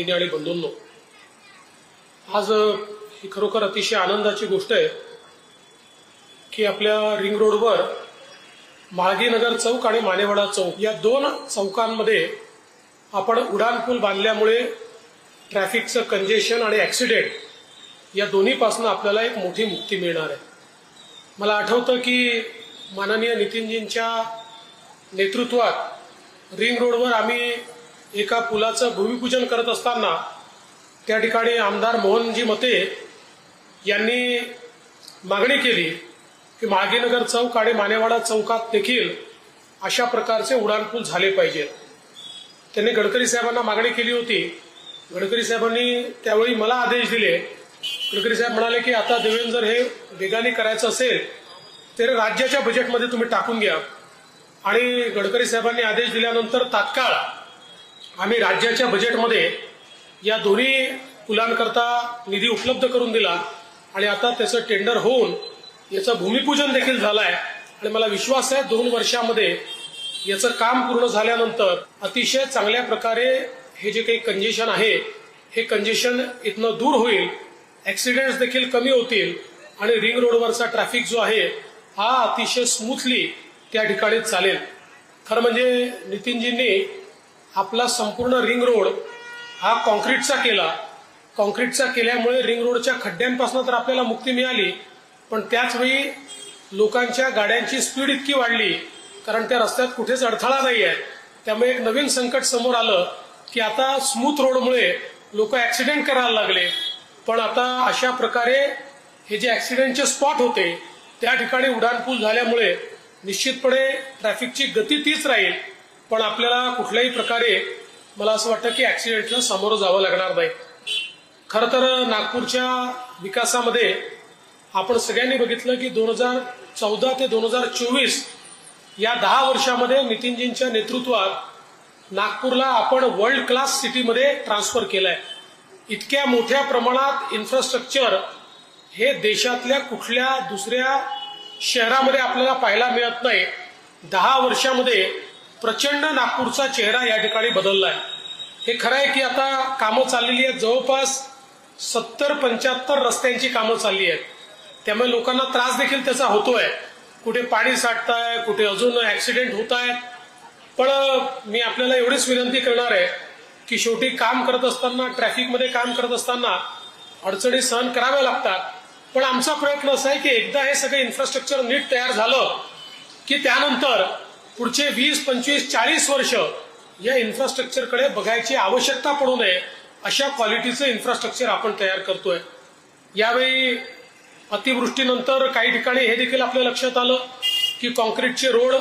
भगिनी आणि बंधूंनो आज ही खरोखर अतिशय आनंदाची गोष्ट आहे की आपल्या रिंग रोडवर माळगीनगर चौक आणि मानेवाडा चौक या दोन चौकांमध्ये आपण उडान पूल बांधल्यामुळे ट्रॅफिकचं कंजेशन आणि ॲक्सिडेंट या दोन्हीपासून आपल्याला एक मोठी मुक्ती मिळणार आहे. मला आठवतं की माननीय नितीनजींच्या नेतृत्वात रिंग रोडवर आम्ही एका पुलाचं भूमिपूजन करत असताना त्या ठिकाणी आमदार मोहनजी मते यांनी मागणी केली की माळगीनगर चौक आणि मानेवाडा चौकात देखील अशा प्रकारचे उडाणपूल झाले पाहिजेत. त्यांनी गडकरी साहेबांना मागणी केली होती. गडकरी साहेबांनी त्यावेळी मला आदेश दिले. गडकरी साहेब म्हणाले की आता देवेंद्र जर हे वेगाने करायचं असेल तर राज्याच्या बजेटमध्ये तुम्ही टाकून घ्या. आणि गडकरी साहेबांनी आदेश दिल्यानंतर तात्काळ आम्ही राज्याच्या बजेटमध्ये या दोन्ही पुलांकरता निधी उपलब्ध करून दिला आणि आता त्याचं टेंडर होऊन याचं भूमिपूजन देखील झालं आहे आणि मला विश्वास आहे दोन वर्षामध्ये याचं काम पूर्ण झाल्यानंतर अतिशय चांगल्या प्रकारे हे जे काही कंजेशन आहे हे कंजेशन इथनं दूर होईल ऍक्सिडेंट्स देखील कमी होतील आणि रिंग रोडवरचा ट्रॅफिक जो आहे हा अतिशय स्मूथली त्या ठिकाणी चालेल. खरं म्हणजे नितीनजींनी आपला संपूर्ण रिंग रोड हा कॉन्क्रीटचा केला. कॉन्क्रीटचा केल्यामुळे रिंग रोडच्या खड्ड्यांपासून तर आपल्याला मुक्ती मिळाली. पण त्याचवेळी लोकांच्या गाड्यांची स्पीड इतकी वाढली कारण त्या रस्त्यात कुठेच अडथळा नाही आहे त्यामुळे एक नवीन संकट समोर आलं की आता स्मूथ रोडमुळे लोक ऍक्सिडेंट करायला लागले. पण आता अशा प्रकारे हे जे ऍक्सिडेंटचे स्पॉट होते त्या ठिकाणी उड्डाणपूल झाल्यामुळे निश्चितपणे ट्रॅफिकची गती तीच राहील. पण आपल्याला कुठल्याही प्रकारे मला असं वाटतं की ऍक्सिडेंटला सामोरं जावं लागणार नाही. खरं तर नागपूरच्या विकासामध्ये आपण सगळ्यांनी बघितलं की दोन हजार चौदा ते दोन हजार चोवीस या दहा वर्षामध्ये नितीनजींच्या नेतृत्वात नागपूरला आपण वर्ल्ड क्लास सिटीमध्ये ट्रान्सफर केलंय. इतक्या मोठ्या प्रमाणात इन्फ्रास्ट्रक्चर हे देशातल्या कुठल्या दुसऱ्या शहरामध्ये आपल्याला पाहायला मिळत नाही. दहा वर्षामध्ये प्रचंड नागपूरचा चेहरा या ठिकाणी बदललाय. हे खरं आहे की आता कामं चाललेली आहेत. जवळपास सत्तर पंच्याहत्तर रस्त्यांची कामं चालली आहेत. त्यामुळे लोकांना त्रास देखील त्याचा होतोय. कुठे पाणी साठताय कुठे अजून ऍक्सिडेंट होत आहेत पण मी आपल्याला एवढीच विनंती करणार आहे की शेवटी काम करत असताना ट्रॅफिकमध्ये काम करत असताना अडचणी सहन कराव्या लागतात. पण आमचा प्रयत्न असा आहे की एकदा हे सगळं इन्फ्रास्ट्रक्चर नीट तयार झालं की त्यानंतर पुढचे वीस पंचवीस चाळीस वर्ष या इन्फ्रास्ट्रक्चरकडे बघायची आवश्यकता पडू नये अशा क्वालिटीचं इन्फ्रास्ट्रक्चर आपण तयार करतोय. यावेळी अतिवृष्टीनंतर काही ठिकाणी हे देखील आपल्या लक्षात आलं की कॉन्क्रीटचे रोड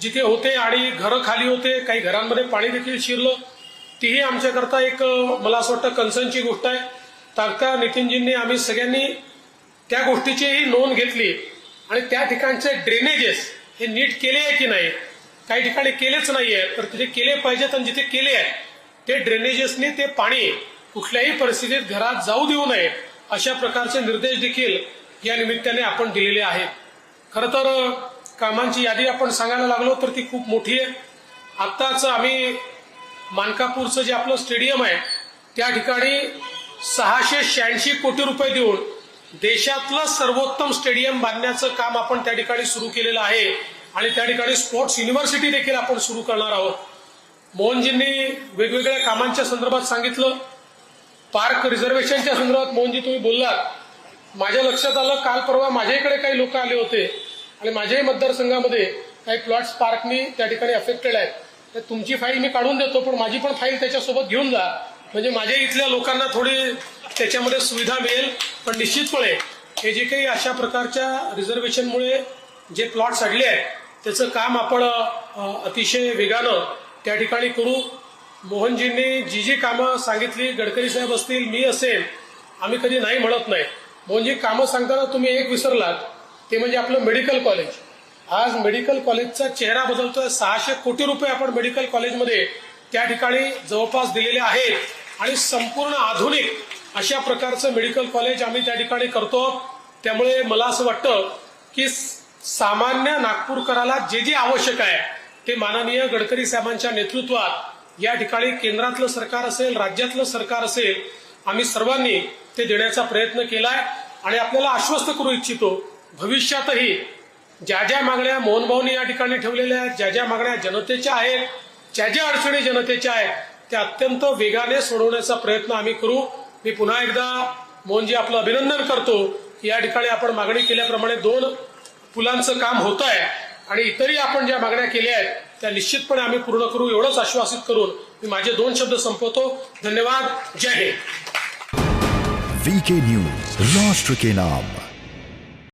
जिथे होते आणि घरं खाली होते काही घरांमध्ये पाणी देखील शिरलं. तीही आमच्याकरता एक मला असं वाटतं कन्सर्नची गोष्ट आहे. तात्काळ नितीनजींनी आम्ही सगळ्यांनी त्या गोष्टीचीही नोंद घेतली आणि त्या ठिकाणचे ड्रेनेजेस हे नीट केले आहे की नाही? काही ठिकाणी केलेच नाहीये. तर तिथे केले पाहिजेत आणि जिथे केले आहे ते ड्रेनेजेसने ते पाणी कुठल्याही परिस्थितीत घरात जाऊ देऊ नये अशा प्रकारचे निर्देश देखील या निमित्ताने आपण दिलेले आहेत. खरं तर कामांची यादी आपण सांगायला लागलो तर ती खूप मोठी आहे. आत्ताच आम्ही मानकापूरचं जे आपलं स्टेडियम आहे त्या ठिकाणी सहाशे शहाऐंशी कोटी रुपये देऊन देशातलं सर्वोत्तम स्टेडियम बांधण्याचं काम आपण त्या ठिकाणी सुरू केलेलं आहे आणि त्या ठिकाणी स्पोर्ट्स युनिव्हर्सिटी देखील आपण सुरू करणार आहोत. मोहनजींनी वेगवेगळ्या कामांच्या संदर्भात सांगितलं. पार्क रिझर्वेशनच्या संदर्भात मोहनजी तुम्ही बोललात. माझ्या लक्षात आलं काल परवा माझ्या इकडे काही लोक आले होते आणि माझ्याही मतदारसंघामध्ये काही प्लॉट्स पार्कनी त्या ठिकाणी अफेक्टेड आहेत. तर तुमची फाईल मी काढून देतो पण माझी पण फाईल त्याच्यासोबत घेऊन जा. म्हणजे माझ्या इथल्या लोकांना थोडी त्याच्यामध्ये सुविधा मिळेल. पण निश्चितपणे हे जे काही अशा प्रकारच्या रिझर्वेशनमुळे जे प्लॉट्स सडले आहेत त्याचं काम आपण अतिशय वेगानं त्या ठिकाणी करू. मोहनजींनी जी जी कामं सांगितली गडकरी साहेब असतील मी असेल आम्ही कधी नाही म्हणत नाही. मोहनजी कामं सांगताना तुम्ही एक विसरलात ते म्हणजे आपलं मेडिकल कॉलेज आज मेडिकल कॉलेजचा चेहरा बदलतोय. सहाशे कोटी रुपये आपण मेडिकल कॉलेजमध्ये त्या ठिकाणी जवळपास दिलेले आहेत. आणि संपूर्ण आधुनिक अशा प्रकारचं मेडिकल कॉलेज आम्ही त्या ठिकाणी करतो. त्यामुळे मला असं वाटतं की सामान्य नागपूरकराला जे जे आवश्यक आहे ते माननीय गडकरी साहेबांच्या नेतृत्वात या ठिकाणी केंद्रातलं सरकार असेल राज्यातलं सरकार असेल आम्ही सर्वांनी ते देण्याचा प्रयत्न केलाय. आणि आपल्याला आश्वस्त करू इच्छितो भविष्यातही ज्या ज्या मागण्या मोहनभाऊनी या ठिकाणी ठेवलेल्या आहेत ज्या ज्या मागण्या जनतेच्या आहेत ज्या ज्या अडचणी जनतेच्या आहेत त्या अत्यंत वेगाने सोडवण्याचा प्रयत्न आम्ही करू. मी पुन्हा एकदा मोहनजी आपलं अभिनंदन करतो. की या ठिकाणी आपण मागणी केल्याप्रमाणे दोन पुलांचं काम होत आहे आणि इतरही आपण ज्या मागण्या केल्या आहेत त्या निश्चितपणे आम्ही पूर्ण करू एवढंच आश्वासित करून मी माझे दोन शब्द संपवतो. धन्यवाद. जय हिंद. वीके न्यूज राष्ट्र के नाम.